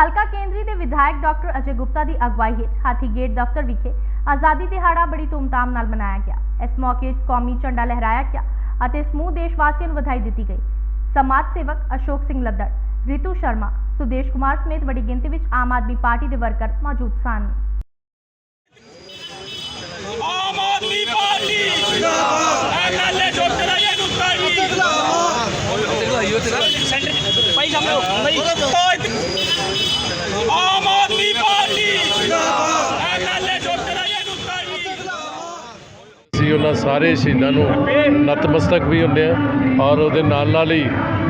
ਹਲਕਾ ਕੇਂਦਰੀ ਦੇ ਵਿਧਾਇਕ ਡਾਕਟਰ ਅਜੇ ਗੁਪਤਾ ਦੀ ਅਗਵਾਈ ਹੇਠ ਹਾਥੀ ਗੇਟ ਦਫ਼ਤਰ ਵਿਖੇ ਆਜ਼ਾਦੀ ਦਿਹਾੜਾ ਬੜੀ ਧੂਮਧਾਮ ਨਾਲ ਮਨਾਇਆ ਗਿਆ। ਇਸ ਮੌਕੇ ਕੌਮੀ ਝੰਡਾ ਲਹਿਰਾਇਆ ਗਿਆ ਅਤੇ ਸਮੂਹ ਦੇਸ਼ ਵਾਸੀਆਂ ਨੂੰ ਵਧਾਈ ਦਿੱਤੀ ਗਈ। ਸਮਾਜ ਸੇਵਕ ਅਸ਼ੋਕ ਸਿੰਘ ਲੱਦੜ ਰਿਤੂ ਸ਼ਰਮਾ ਸੁਦੇਸ਼ ਕੁਮਾਰ ਸਮੇਤ ਵੱਡੀ ਗਿਣਤੀ ਵਿੱਚ ਆਮ ਆਦਮੀ ਪਾਰਟੀ ਦੇ ਵਰਕਰ ਮੌਜੂਦ ਸਨ। ਆਮ ਆਦਮੀ ਪਾਰਟੀ! ਜਿੰਦਾਬਾਦ MLA doctor Ajay Gupta ji centre ਭਾਈ ਸਾਹਮਣੇ ਭਾਈ ਆਮ ਆਦਮੀ ਪਾਰਟੀ ਜਿੰਦਾਬਾਦ ਐਮਐਲਏ ਡਾਕਟਰ ਅਜੇ ਗੁਪਤਾ ਜੀ ਅਸੀਂ ਉਹਨਾਂ ਸਾਰੇ ਸ਼ਹੀਦਾਂ ਨੂੰ ਨਤਮਸਤਕ ਵੀ ਹੁੰਦੇ ਆ ਔਰ ਉਹਦੇ ਨਾਲ ਨਾਲ ਹੀ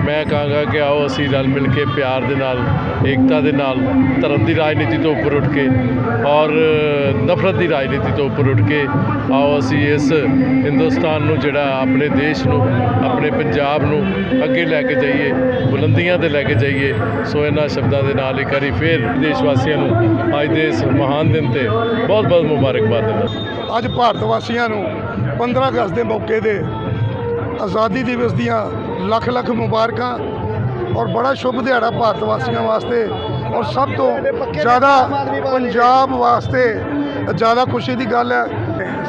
ਮੈਂ ਕਹਾਂਗਾ ਕਿ ਆਓ ਅਸੀਂ ਰਲ ਮਿਲ ਕੇ ਪਿਆਰ ਦੇ ਨਾਲ, ਏਕਤਾ ਦੇ ਨਾਲ, ਧਰਮ ਦੀ ਰਾਜਨੀਤੀ ਤੋਂ ਉੱਪਰ ਉੱਠ ਕੇ ਔਰ ਨਫ਼ਰਤ ਦੀ ਰਾਜਨੀਤੀ ਤੋਂ ਉੱਪਰ ਉੱਠ ਕੇ ਆਓ ਅਸੀਂ ਇਸ ਹਿੰਦੁਸਤਾਨ ਨੂੰ, ਜਿਹੜਾ ਆਪਣੇ ਦੇਸ਼ ਨੂੰ, ਆਪਣੇ ਪੰਜਾਬ ਨੂੰ ਅੱਗੇ ਲੈ ਕੇ ਜਾਈਏ, ਬੁਲੰਦੀਆਂ ਤੇ ਲੈ ਕੇ ਜਾਈਏ, ਸੋ ਇਹਨਾਂ ਸ਼ਬਦਾਂ ਦੇ ਨਾਲ ਇੱਕ ਵਾਰੀ ਫੇਰ ਦੇਸ਼ ਵਾਸੀਆਂ ਨੂੰ ਅੱਜ ਦੇ ਇਸ ਮਹਾਨ ਦਿਨ ਤੇ ਬਹੁਤ ਬਹੁਤ ਮੁਬਾਰਕਬਾਦ ਦਿੰਦਾ ਅੱਜ ਭਾਰਤ ਵਾਸੀਆਂ ਨੂੰ 15 ਅਗਸਤ ਦੇ ਮੌਕੇ 'ਤੇ ਆਜ਼ਾਦੀ ਦਿਵਸ ਦੀਆਂ ਲੱਖ ਲੱਖ ਮੁਬਾਰਕਾਂ ਔਰ ਬੜਾ ਸ਼ੁਭ ਦਿਹਾੜਾ ਭਾਰਤ ਵਾਸੀਆਂ ਵਾਸਤੇ ਔਰ ਸਭ ਤੋਂ ਜ਼ਿਆਦਾ ਪੰਜਾਬ ਵਾਸਤੇ ਜ਼ਿਆਦਾ ਖੁਸ਼ੀ ਦੀ ਗੱਲ ਹੈ,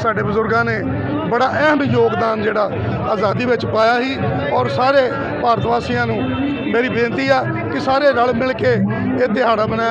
ਸਾਡੇ ਬਜ਼ੁਰਗਾਂ ਨੇ ਬੜਾ ਅਹਿਮ ਯੋਗਦਾਨ ਜਿਹੜਾ ਆਜ਼ਾਦੀ ਵਿੱਚ ਪਾਇਆ ਸੀ ਔਰ ਸਾਰੇ ਭਾਰਤ ਵਾਸੀਆਂ ਨੂੰ ਮੇਰੀ ਬੇਨਤੀ ਆ ਕਿ ਸਾਰੇ ਰਲ ਮਿਲ ਕੇ ਇਹ ਦਿਹਾੜਾ ਮਨਾਇਆ